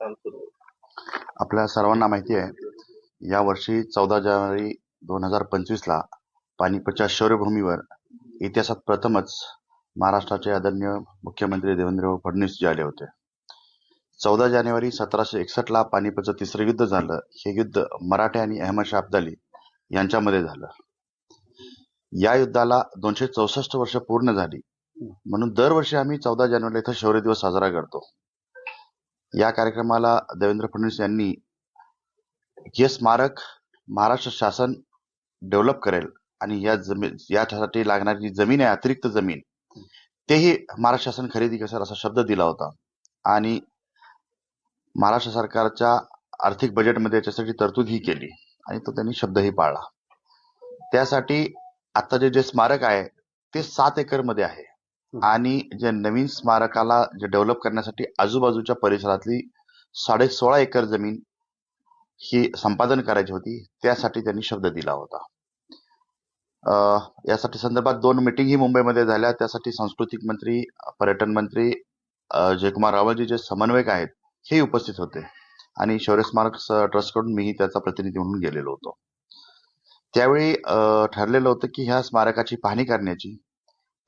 काम सुरू आपल्या सर्वांना माहिती आहे यावर्षी चौदा जानेवारी दोन हजार पंचवीसला पानिपतच्या शौर्यभूमीवर इतिहासात प्रथमच महाराष्ट्राचे आदरणीय मुख्यमंत्री देवेंद्र फडणवीस जे आले होते. चौदा जानेवारी सतराशे एकसष्टला पानिपतचं तिसरं युद्ध झालं. हे युद्ध मराठे आणि अहमदशाह अब्दाली यांच्यामध्ये झालं. या युद्धाला दोनशे चौसष्ट वर्ष पूर्ण झाली. म्हणून दरवर्षी आम्ही चौदा जानेवारीला इथं शौर्य दिवस साजरा करतो. या कार्यक्रमाला देवेंद्र फडणवीस यांनी हे स्मारक महाराष्ट्र शासन डेव्हलप करेल आणि या जमीन यासाठी लागणारी जी जमीन आहे अतिरिक्त जमीन तेही महाराष्ट्र शासन खरेदी करेल असा शब्द दिला होता. आणि महाराष्ट्र सरकारच्या आर्थिक बजेटमध्ये याच्यासाठी तरतूद ही केली आणि तो त्यांनी शब्दही पाळला. त्यासाठी आता जे जे स्मारक आहे ते सात एकरमध्ये आहे. आणि जे नवीन स्मारकाला जे डेव्हलप करण्यासाठी आजूबाजूच्या परिसरातली साडे सोळा एकर जमीन ही संपादन करायची होती त्यासाठी त्यांनी शब्द दिला होता. यासाठी संदर्भात दोन मिटिंग ही मुंबईमध्ये झाल्या. त्यासाठी सांस्कृतिक मंत्री पर्यटन मंत्री जयकुमार रावलजी जे समन्वयक आहेत हे उपस्थित होते. आणि शौर्य स्मारक ट्रस्टकडून मीही त्याचा प्रतिनिधी म्हणून गेलेलो होतो. त्यावेळी ठरलेलं होतं की ह्या स्मारकाची पाहणी करण्याची.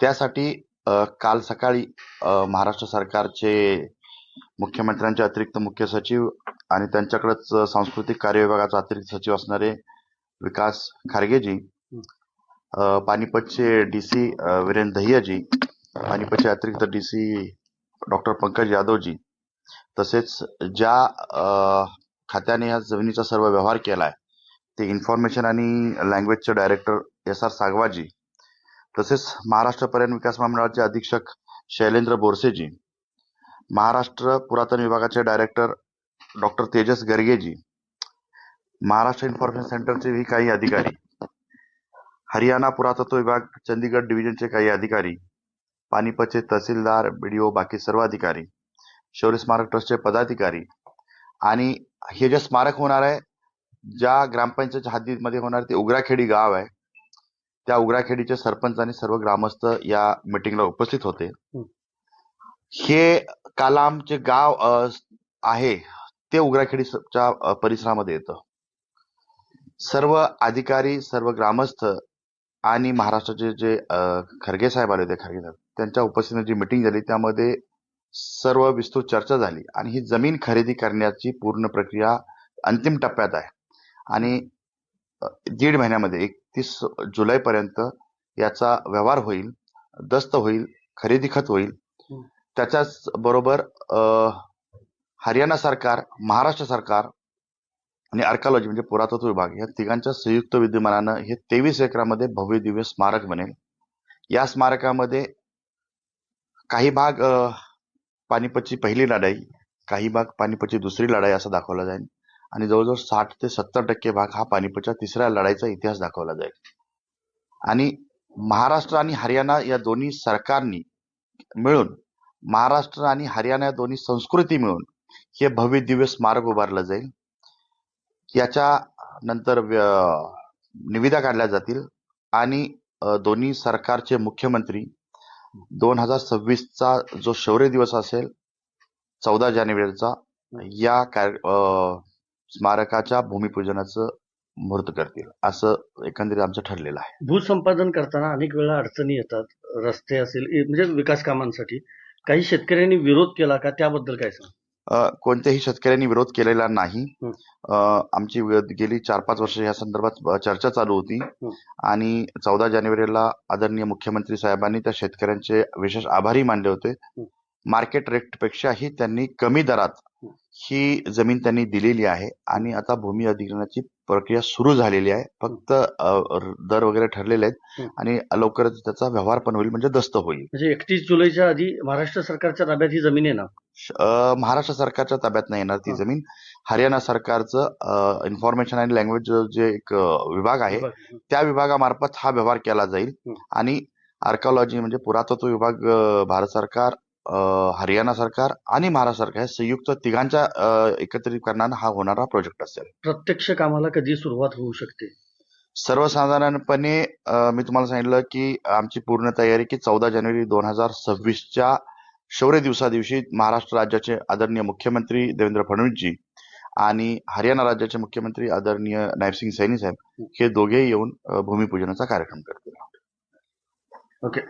त्यासाठी काल सकाळी महाराष्ट्र सरकारचे मुख्यमंत्र्यांचे अतिरिक्त मुख्य सचिव आणि त्यांच्याकडेच सांस्कृतिक कार्य विभागाचा अतिरिक्त सचिव असणारे विकास खारगेजी पानिपतचे डी सी वीरेंद्र दहियाजी पानिपतचे अतिरिक्त डी. सी डॉक्टर पंकज यादवजी तसेच ज्या खात्याने या जमिनीचा सर्व व्यवहार केला आहे ते इन्फॉर्मेशन आणि लँग्वेजचे डायरेक्टर एस आर सागवाजी तसेच महाराष्ट्र पर्यटन विकास महामंडळाचे अधीक्षक शैलेंद्र बोरसेजी महाराष्ट्र पुरातन विभागाचे director doctor Tejas Gargeji Maharashtra information सेंटरचे काही अधिकारी हरियाणा पुरातत्व विभाग चंदीगड डिव्हिजनचे काही अधिकारी पानिपतचे तहसीलदार बीडीओ बाकी सर्व अधिकारी शौर्य स्मारक ट्रस्टचे पदाधिकारी आणि हे जे स्मारक होणार आहे ज्या ग्रामपंचायतच्या हद्दीमध्ये होणार ते उग्राखेडी गाव आहे. त्या उग्राखेडीचे सरपंच आणि सर्व ग्रामस्थ या मिटिंगला उपस्थित होते. हे. कालामचे गाव आहे ते उग्राखेडीच्या परिसरामध्ये येतं. सर्व अधिकारी सर्व ग्रामस्थ आणि महाराष्ट्राचे जे खरगे साहेब आले होते खरगे साहेब त्यांच्या उपस्थितीत जी मिटिंग झाली त्यामध्ये सर्व विस्तृत चर्चा झाली आणि ही जमीन खरेदी करण्याची पूर्ण प्रक्रिया अंतिम टप्प्यात आहे. आणि दीड महिन्यामध्ये एकतीस जुलैपर्यंत याचा व्यवहार होईल दस्त होईल खरेदी खत होईल. त्याच्याच बरोबर अ, हरियाणा सरकार महाराष्ट्र सरकार आणि आर्कॉलॉजी म्हणजे पुरातत्व विभाग या तिघांच्या संयुक्त विद्यमानानं हे तेवीस एकरामध्ये भव्य दिव्य स्मारक बनेल. या स्मारकामध्ये काही भाग पानिपतची पहिली लढाई काही भाग पानिपतची दुसरी लढाई असं दाखवला जाईल. आणि जवळजवळ साठ ते सत्तर टक्के भाग हा पानिपतच्या तिसऱ्या लढाईचा इतिहास दाखवला जाईल. आणि महाराष्ट्र आणि हरियाणा या दोन्ही सरकारनी मिळून महाराष्ट्र आणि हरियाणा या दोन्ही संस्कृती मिळून हे भव्य दिव्य स्मारक उभारलं जाईल. याच्या नंतर निविदा काढल्या जातील आणि दोन्ही सरकारचे मुख्यमंत्री दोन हजार सव्वीसचा जो शौर्य दिवस असेल चौदा जानेवारीचा या कार्य स्मारकाच्या भूमिपूजनाचं मुहूर्त करतील. असं एकंदरीत आमचं ठरलेलं आहे. भूसंपादन करताना अनेक वेळा अडचणी येतात. रस्ते असेल म्हणजे विकास कामांसाठी. काही शेतकऱ्यांनी विरोध केला का? त्याबद्दल काय सांग? कोणत्याही शेतकऱ्यांनी विरोध केलेला नाही. आमची गेली चार पाच वर्ष या संदर्भात चर्चा चालू होती. आणि चौदा जानेवारीला आदरणीय मुख्यमंत्री साहेबांनी त्या शेतकऱ्यांचे विशेष आभारी मानले होते. मार्केट रेट पेक्षाही त्यांनी कमी दरात हं. जमीन त्यांनी दिलेली आहे आणि आता भूमी अधिग्रहणाची प्रक्रिया सुरू झालेली आहे फक्त अ, र- दर वगैरे ठरलेले आहेत हं. आणि लवकरच त्याचा व्यवहार पण होईल म्हणजे दस्त होईल म्हणजे एकतीस जुलैच्या आधी महाराष्ट्र सरकारच्या ताब्यात ही जमीन आहे ना श- अ, महाराष्ट्र सरकारच्या ताब्यात नाही येणार ती हा. जमीन हरियाणा सरकारचं इन्फॉर्मेशन आणि लँग्वेज जे एक अ, विभाग आहे त्या विभागामार्फत हा व्यवहार केला जाईल हं. आणि आर्कॉलॉजी म्हणजे पुरातत्व विभाग अ, भारत सरकार हरियाणा सरकार आणि महाराष्ट्र सरकार हे संयुक्त तिघांच्या एकत्रिकरणानं हा होणारा प्रोजेक्ट असेल. प्रत्यक्ष कामाला कधी सुरुवात होऊ शकते? सर्वसाधारणपणे मी तुम्हाला सांगितलं की आमची पूर्ण तयारी की चौदा जानेवारी दोन हजार सव्वीसच्या शौर्य दिवसा दिवशी महाराष्ट्र राज्याचे आदरणीय मुख्यमंत्री देवेंद्र फडणवीसजी आणि हरियाणा राज्याचे मुख्यमंत्री आदरणीय नायबसिंग सैनी साहेब हे. दोघेही येऊन भूमिपूजनाचा कार्यक्रम करतील. ओके.